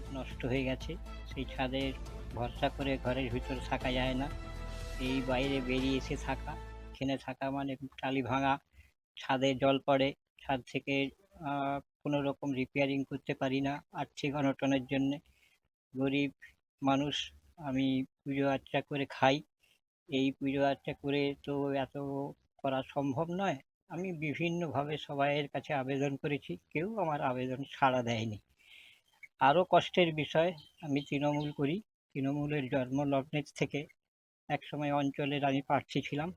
ছাদ নষ্ট হয়ে গেছে। সেই ছাদের ভরসা করে ঘরের ভিতর থাকা যায় না। এই বাইরে বেরিয়ে এসে থাকা। এখানে থাকা মানে টালি ভাঙা। ছাদে জল পড়ে। ছাদ থেকে কোনো রকম রিপেয়ারিং করতে পারি না আর্থিক অনটনের জন্যে। গরিব মানুষ, আমি পুজো আর্চা করে খাই। এই পুজো আর্চা করে তো এত করা সম্ভব নয়। আমি বিভিন্নভাবে সবাইয়ের কাছে আবেদন করেছি। কেউ আমার আবেদন সাড়া দেয়নি। আরও কষ্টের বিষয়, আমি তৃণমূল করি। তৃণমূলের জন্মলগ্নের থেকে একসময় অঞ্চলের আমি প্রার্থী ছিলাম।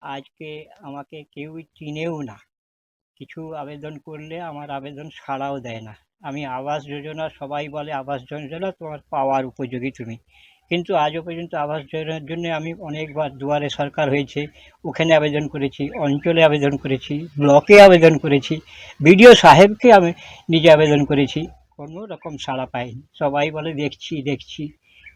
আজকে আমাকে কেউই চিনেও না। কিছু আবেদন করলে আমার আবেদন সাড়াও দেয় না। আমি আবাস যোজনা, সবাই বলে আবাস যোজনা, তোমার পাওয়ার উপযোগী তুমি। কিন্তু আজও পর্যন্ত আবাস যোজনার জন্য আমি অনেকবার দুয়ারে সরকার হয়েছে, ওখানে আবেদন করেছি, অঞ্চলে আবেদন করেছি, ব্লকে আবেদন করেছি, বিডিও সাহেবকে আমি নিজে আবেদন করেছি। কোনো রকম সাড়া পাইনি সবাই বলে, দেখছি দেখছি।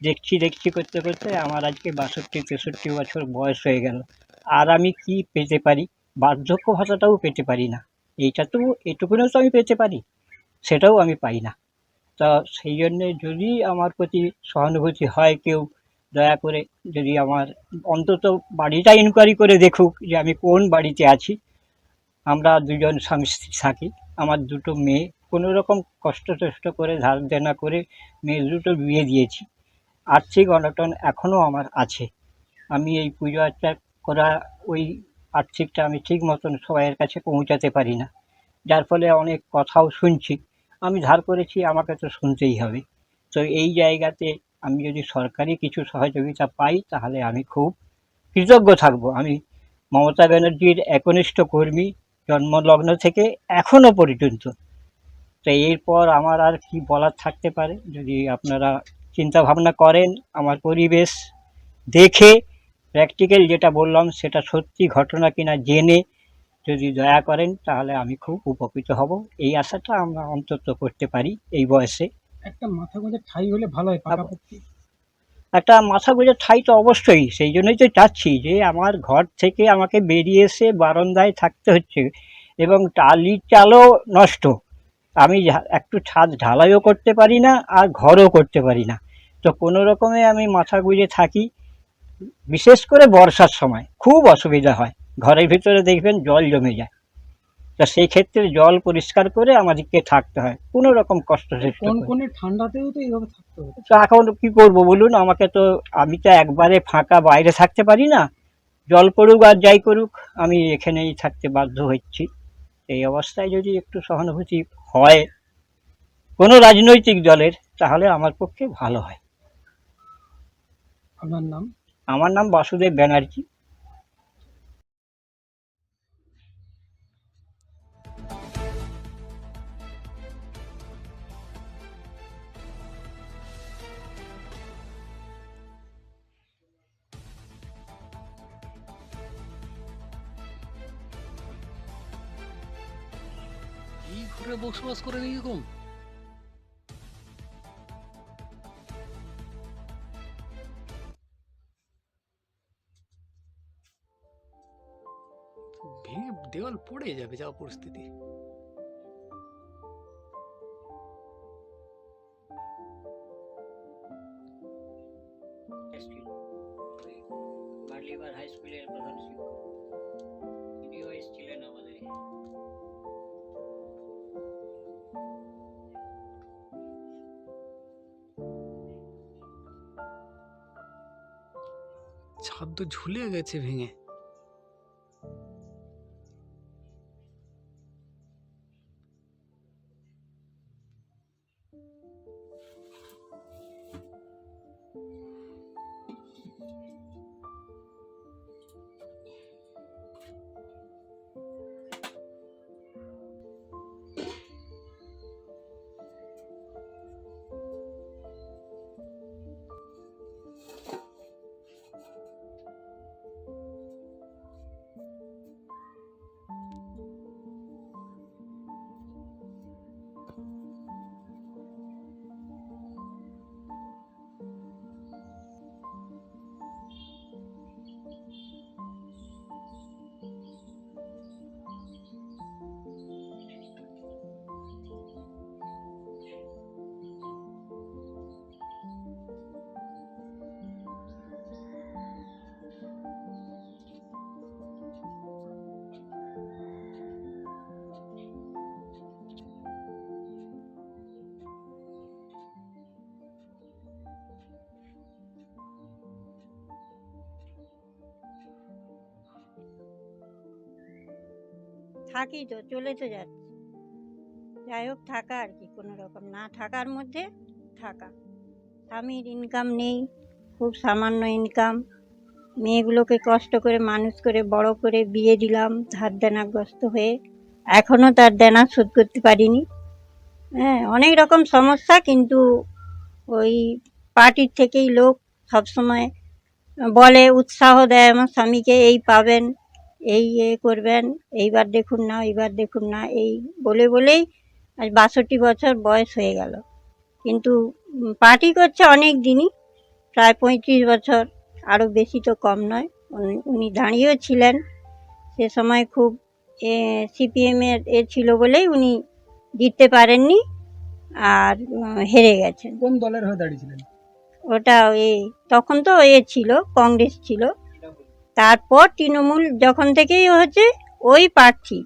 দেখছি দেখছি করতে করতে আমার আজকে বাষট্টি, তেষট্টি বছর বয়স হয়ে গেল। আর আমি কি পেতে পারি? বার্ধক্য ভাতাটাও পেতে পারি না। এইটা তো এটুকুনও তো আমি পেতে পারি। সেটাও আমি পাই না। তা সেই জন্যে যদি আমার প্রতি সহানুভূতি হয় কেউ, দয়া করে যদি আমার অন্তত বাড়িটা ইনকোয়ারি করে দেখুক যে আমি কোন বাড়িতে আছি। আমরা দুজন স্বামী স্ত্রী থাকি। আমার দুটো মেয়ে কোনো রকম কষ্ট টষ্ট করে ধার দেনা করে মেয়ে দুটো বিয়ে দিয়েছি। আর্থিক অনটন এখনও আমার আছে। আমি এই পুজো আর্চা করা, ওই আর্থিকটা আমি ঠিক মতন সবাইয়ের কাছে পৌঁছাতে পারি না। যার ফলে অনেক কথাও শুনছি। আমি ধার করেছি, আমাকে তো শুনতেই হবে। তো এই জায়গাতে আমি যদি সরকারি কিছু সহযোগিতা পাই, তাহলে আমি খুব কৃতজ্ঞ থাকব। আমি মমতা ব্যানার্জির একনিষ্ঠ কর্মী, জন্মলগ্ন থেকে এখনও পর্যন্ত। তো এরপর আমার আর কি বলার থাকতে পারে? যদি আপনারা চিন্তা ভাবনা করেন আমার পরিবেশ দেখে প্র্যাকটিক্যাল যেটা বললাম সেটা সত্যি ঘটনা কিনা জেনে যদি দয়া করেন তাহলে আমি খুব উপকৃত হব। এই আশাটা আমরা অন্তত করতে পারি এই বয়সে। একটা মাথা গোঁজা ঠাই হলে ভালো হয় পাকাপোক্তি একটা মাথা গোঁজার ঠাই তো অবশ্যই সেই জন্যই তো চাচ্ছি যে আমার ঘর থেকে আমাকে বেরিয়ে এসে বারান্দায় থাকতে হচ্ছে এবং টালি চালও নষ্ট। আমি একটু ছাদ ঢালাইও করতে পারি না আর ঘরও করতে পারি না। তো কোনো রকমে আমি মাথা গুঁজে থাকি বিশেষ করে বর্ষার সময়। খুব অসুবিধা হয়। ঘরের ভিতরে দেখবেন জল জমে যায়। তা সেই ক্ষেত্রে জল পরিষ্কার করে আমাদেরকে থাকতে হয়। কোনো রকম কষ্ট। কোন ঠান্ডাতেও তো এইভাবে থাকতে হবে। তো এখন কি করব বলুন? আমাকে তো আমি তো একবারে ফাঁকা বাইরে থাকতে পারি না। জল পড়ুক আর যাই করুক আমি এখানেই থাকতে বাধ্য হচ্ছি। এই অবস্থায় যদি একটু সহানুভূতি হয় কোনো রাজনৈতিক দলের তাহলে আমার পক্ষে ভালো হয়। আমার নাম? আমার নাম বাসুদেব ব্যানার্জি। ঘরে বসবাস করেন এরকম ভেঙে দেওয়াল পড়ে যাবে যা পরিস্থিতি। ছাদ তো ঝুলে গেছে ভেঙে। থাকি তো, চলে তো যাচ্ছে। যাই হোক, থাকা আর কি, কোনো রকম না। থাকার মধ্যে থাকা। স্বামীর ইনকাম নেই, খুব সামান্য ইনকাম মেয়েগুলোকে কষ্ট করে, মানুষ করে, বড় করে বিয়ে দিলাম, ধার দেনাগ্রস্ত হয়ে। এখনও তার দেনা শোধ করতে পারিনি। হ্যাঁ অনেক রকম সমস্যা, কিন্তু ওই পার্টির থেকেই লোক সবসময় বলে, উৎসাহ দেয় আমার স্বামীকে, এই পাবেন। এই এ করবেন এইবার দেখুন না এইবার দেখুন না এই বলে বলেই আজ বাষট্টি বছর বয়স হয়ে গেল। কিন্তু পার্টি করছে অনেক দিনই প্রায় পঁয়ত্রিশ বছর আরও বেশি তো কম নয়। উনি- দাঁড়িয়েও ছিলেন সে সময় খুব সিপিএমের এ ছিল বলেই উনি জিততে পারেননি আর হেরে গেছেন। কোন দলের হয়ে দাঁড়িয়েছিলেন? ওটা এই তখন তো এ ছিল কংগ্রেস ছিল। তারপর তৃণমূল যখন থেকেই হচ্ছে ওই প্রার্থী,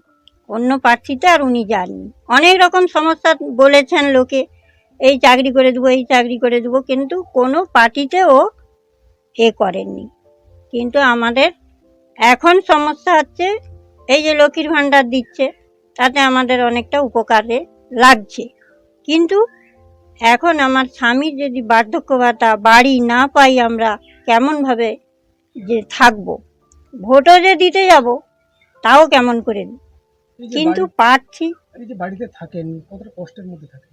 অন্য প্রার্থীতে আর উনি যাননি। অনেক রকম সমস্যা বলেছেন লোকে, এই চাকরি করে দেবো, এই চাকরি করে দেবো, কিন্তু কোনো পার্টিতে ও এ করেননি। কিন্তু আমাদের এখন সমস্যা হচ্ছে, এই যে লক্ষ্মীর ভাণ্ডার দিচ্ছে, তাতে আমাদের অনেকটা উপকারে লাগছে। কিন্তু এখন আমার স্বামীর যদি বার্ধক্য ভাতা বাড়ি না পাই আমরা, কেমনভাবে যে থাকব। ভোটও যে দিতে যাব তাও কেমন করে। কিন্তু পারছি। বাড়িতে থাকেন কতটা কষ্টের মধ্যে থাকেন?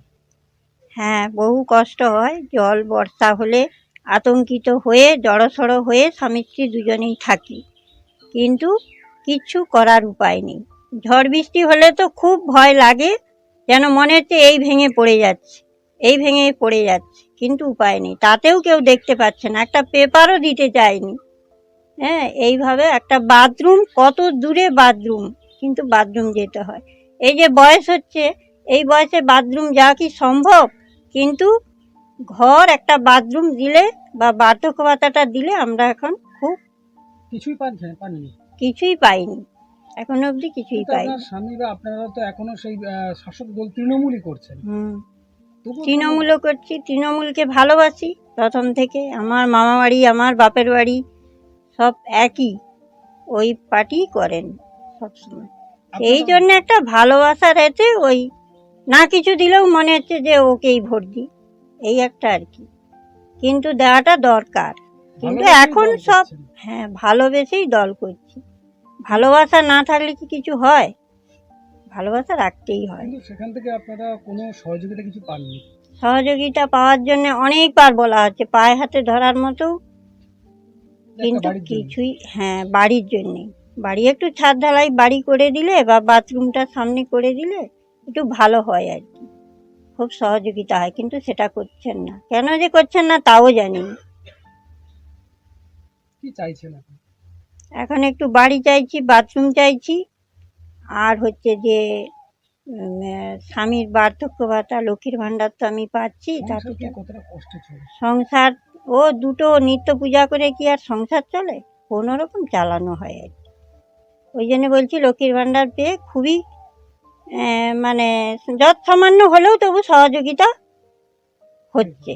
হ্যাঁ বহু কষ্ট হয়। জল বর্ষা হলে আতঙ্কিত হয়ে জড়সড় হয়ে স্বামী স্ত্রী দুজনেই থাকি। কিন্তু কিচ্ছু করার উপায় নেই। ঝড় বৃষ্টি হলে তো খুব ভয় লাগে যেন মনে হচ্ছে এই ভেঙে পড়ে যাচ্ছে এই ভেঙে পড়ে যাচ্ছে। কিন্তু উপায় নেই। তাতেও কেউ দেখতে পাচ্ছে না। একটা পেপারও দিতে চায়নি। হ্যাঁ এইভাবে একটা বাথরুম কত দূরে বাথরুম কিন্তু বাথরুম যেতে হয়। এই যে বয়স হচ্ছে এই বয়সে বাথরুম যাওয়া কি সম্ভব? কিন্তু ঘর একটা বাথরুম দিলে বা বার্ধক্য ভাতাটা দিলে আমরা এখন খুব কিছুই পাননি। কিছুই পাইনি। এখন অবধি কিছুই পাইনি। স্বামী বা আপনারা তো এখনও সেই শাসক দল তৃণমূলই করছেন। হুম। তৃণমূলও করছি তৃণমূলকে ভালোবাসি প্রথম থেকে। আমার মামা বাড়ি আমার বাপের বাড়ি সব একই। ওই পার্টি করেন সবসময়। এই জন্য একটা ভালোবাসার এতে ওই না কিছু দিলেও মনে হচ্ছে যে ওকেই ভোট দিই। এই একটা আর কি। কিন্তু দেওয়াটা দরকার। কিন্তু এখন সব হ্যাঁ ভালোবেসেই দল করছি। ভালোবাসা না থাকলে কি কিছু হয়? ভালোবাসা রাখতেই হয়। সেখান থেকে আপনারা কোনো সহযোগিতা কিছু পাননি? সহযোগিতা পাওয়ার জন্য অনেকবার বলা হচ্ছে পায়ে হাতে ধরার মতো কিন্তু কিছুই হ্যাঁ বাড়ির জন্যে। বাড়ি একটু ছাদ ঢালাই বাড়ি করে দিলে বা বাথরুমটা সামনে করে দিলে একটু ভালো হয় আর কি। খুব সহযোগিতা হয় কিন্তু সেটা করছেন না। কেন যে করছেন না তাও জানি কি চাইছেন এখন? একটু বাড়ি চাইছি বাথরুম চাইছি। আর হচ্ছে যে স্বামীর বার্ধক্য ভাতা লক্ষ্মীর ভাণ্ডার তো আমি পাচ্ছি সংসার ও দুটো নিত্য পূজা করে কি আর সংসার চলে? কোনো রকম চালানো হয় আর কি। ওই জন্য বলছি লক্ষ্মীর ভাণ্ডার পেয়ে খুবই মানে যৎ সামান্য হলেও তবু সহযোগিতা হচ্ছে।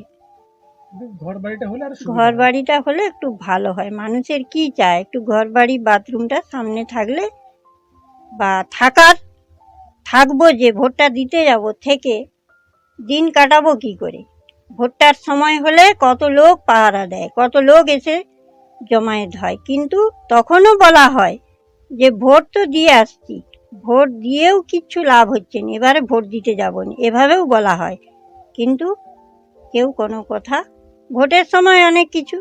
ঘর বাড়িটা হলে একটু ভালো হয়। মানুষের কি চায়? একটু ঘর বাড়ি বাথরুমটা সামনে থাকলে বা থাকার থাকব যে ভোটটা দিতে যাব থেকে দিন কাটাবো কি করে? ভোটটার সময় হলে কত লোক পাহারা দেয়, কত লোক এসে জমায়েত হয়। কিন্তু তখনও বলা হয় যে ভোট তো দিয়ে আসছি, ভোট দিয়েও কিচ্ছু লাভ হচ্ছে না, এবারে ভোট দিতে যাব না, এভাবেও বলা হয়। কিন্তু কেউ কোনো কথা, ভোটের সময় অনেক কিছু,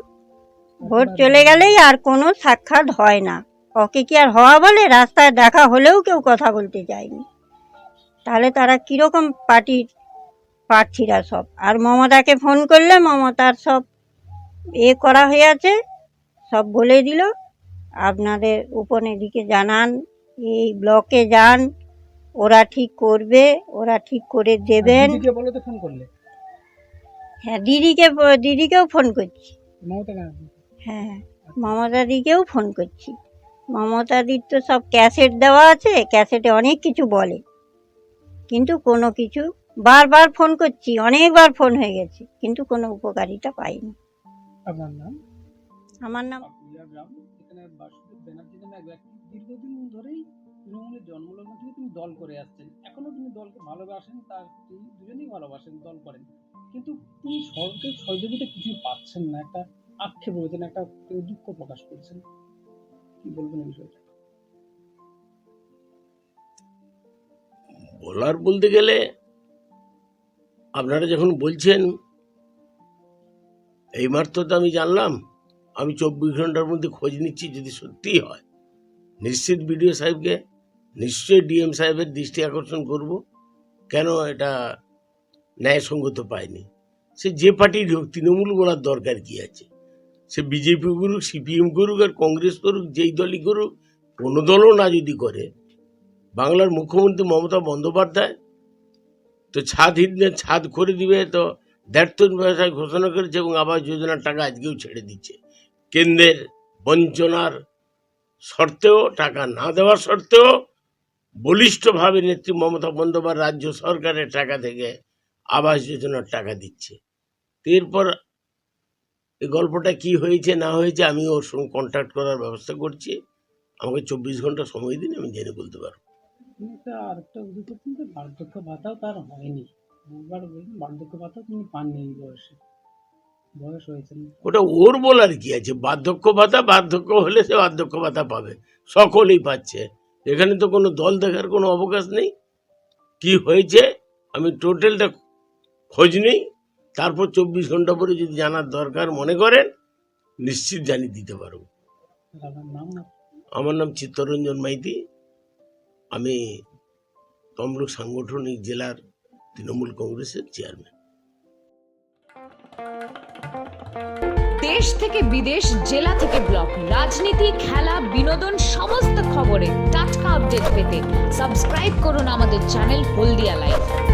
ভোট চলে গেলেই আর কোনো সাক্ষাৎ হয় না। ওকে কি আর হওয়া বলে? রাস্তায় দেখা হলেও কেউ কথা বলতে চায়নি তাহলে তারা কীরকম পার্টির প্রার্থীরা সব। আর মমতাকে ফোন করলে মমতার সব এ করা হয়ে আছে সব বলে দিল। আপনাদের উপনেদিকে জানান এই ব্লকে যান ওরা ঠিক করবে ওরা ঠিক করে দেবেন। ফোন করলে। হ্যাঁ দিদিকে দিদিকেও ফোন করছি। হ্যাঁ মমতা দিকেও ফোন করছি। মমতা দির তো সব ক্যাসেট দেওয়া আছে ক্যাসেটে অনেক কিছু বলে। কিন্তু কোনো কিছু বারবার ফোন করছি অনেকবার ফোন হয়ে গেছে কিন্তু কোনো উপকারিতা পাইনি। আপনার নাম? আমার নাম এখানে বাসুদেব ব্যানার্জি নামে এক ব্যক্তি। দীর্ঘদিন ধরেই তৃণমূলের জন্মলগ্ন থেকে তিনি দল করে আসছেন। এখনও তিনি দলকে ভালোবাসেন তার দুজনেই ভালোবাসেন দল করেন। কিন্তু তিনি সরকারের সহযোগিতা কিছুই পাচ্ছেন না। একটা আক্ষেপ রয়েছেন একটা দুঃখ প্রকাশ করেছেন। কি বলবেন এই বিষয়টা? বলার বলতে গেলে আপনারা যখন বলছেন এই মাত্র তো আমি জানলাম, আমি চব্বিশ ঘণ্টার মধ্যে খোঁজ নিচ্ছি যদি সত্যিই হয়। নিশ্চিত বিডিও সাহেবকে, নিশ্চয়ই ডিএম সাহেবের দৃষ্টি আকর্ষণ করব, কেন এটা ন্যায়সঙ্গত পায়নি। সে যে পার্টির হোক, তৃণমূল বলার দরকার কি আছে? সে বিজেপি করুক, সিপিএম করুক আর কংগ্রেস করুক, যেই দলই করুক, কোনো দলও না যদি করে, বাংলার মুখ্যমন্ত্রী মমতা বন্দ্যোপাধ্যায় তো ছাদ হিন্দে ছাদ করে দিবে, তো দেড়তন ব্যবসায় ঘোষণা করেছে এবং আবাস যোজনার টাকা আজকেও ছেড়ে দিচ্ছে। কেন্দ্রের বঞ্চনার সত্ত্বেও টাকা না দেওয়ার সত্ত্বেও বলিষ্ঠভাবে নেত্রী মমতা বন্দ্যোপাধ্যায় রাজ্য সরকারের টাকা থেকে আবাস যোজনার টাকা দিচ্ছে। এরপর এই গল্পটা কি হয়েছে, না হয়েছে আমি ওর সঙ্গে কন্ট্যাক্ট করার ব্যবস্থা করছি। আমাকে চব্বিশ ঘণ্টা সময় দিন, আমি জেনে বলতে পারব। একটা আরেকটা অভিযোগ যে বার্ধক্য ভাতাও তার হয়নি। বহুবার বলছেন বার্ধক্য ভাতাও তিনি পাননি এই বয়সে। বয়স হয়েছেন ওটা ওর বলার কি আছে? বার্ধক্য ভাতা বার্ধক্য হলে সে বার্ধক্য ভাতা পাবে। সকলেই পাচ্ছে। এখানে তো কোনো দল দেখার কোনো অবকাশ নেই। কি হয়েছে? আমি টোটালটা খোঁজ নেই। তারপর চব্বিশ ঘণ্টা পরে যদি জানার দরকার মনে করেন নিশ্চিত জানিয়ে দিতে পারব। আমার নাম চিত্তরঞ্জন মাইতি। আমি তমলুক সাংগঠনিক জেলার তৃণমূল কংগ্রেসের চেয়ারম্যান। দেশ থেকে বিদেশ, জেলা থেকে ব্লক, রাজনীতি, খেলা, বিনোদন, সমস্ত খবরে টাটকা আপডেট পেতে সাবস্ক্রাইব করুন আমাদের চ্যানেল হলদিয়া লাইভ।